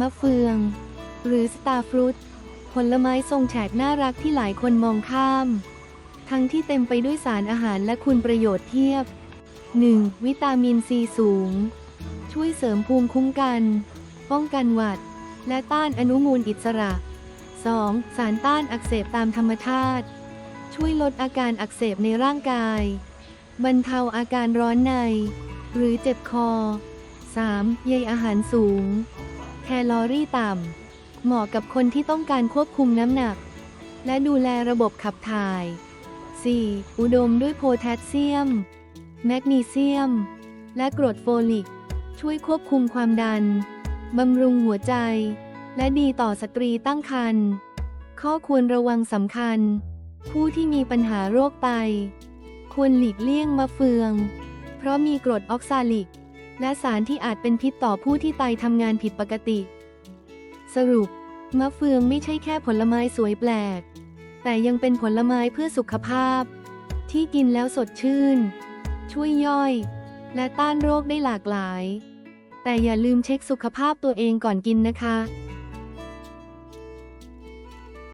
มะเฟือง หรือสตาร์ฟรุต ผลไม้ทรงแฉกน่ารักที่หลายคนมองข้าม ทั้งที่เต็มไปด้วยสารอาหารและคุณประโยชน์เทียบ 1. วิตามินซีสูง ช่วยเสริมภูมิคุ้มกัน ป้องกันหวัด และต้านอนุมูลอิสระ 2. สารต้านอักเสบตามธรรมชาติ ช่วยลดอาการอักเสบในร่างกาย บรรเทาอาการร้อนใน หรือเจ็บคอ 3. ใยอาหารสูง ลอรี่ต่ำ เหมาะกับคนที่ต้องการควบคุมน้ำหนัก และดูแลระบบขับถ่าย 4. อุดมด้วยโพแทสเซียม แมกนีเซียม และกรดโฟลิก ช่วยควบคุมความดัน บำรุงหัวใจ และดีต่อสตรีตั้งครรภ์ ข้อควรระวังสำคัญ ผู้ที่มีปัญหาโรคไต ควรหลีกเลี่ยงมะเฟือง เพราะมีกรดออกซาลิก และสารที่อาจเป็นพิษต่อผู้ที่ไตทำงานผิดปกติ สรุป มะเฟืองไม่ใช่แค่ผลไม้สวยแปลก แต่ยังเป็นผลไม้เพื่อสุขภาพ ที่กินแล้วสดชื่น ช่วยย่อย และต้านโรคได้หลากหลาย แต่อย่าลืมเช็คสุขภาพตัวเองก่อนกินนะคะ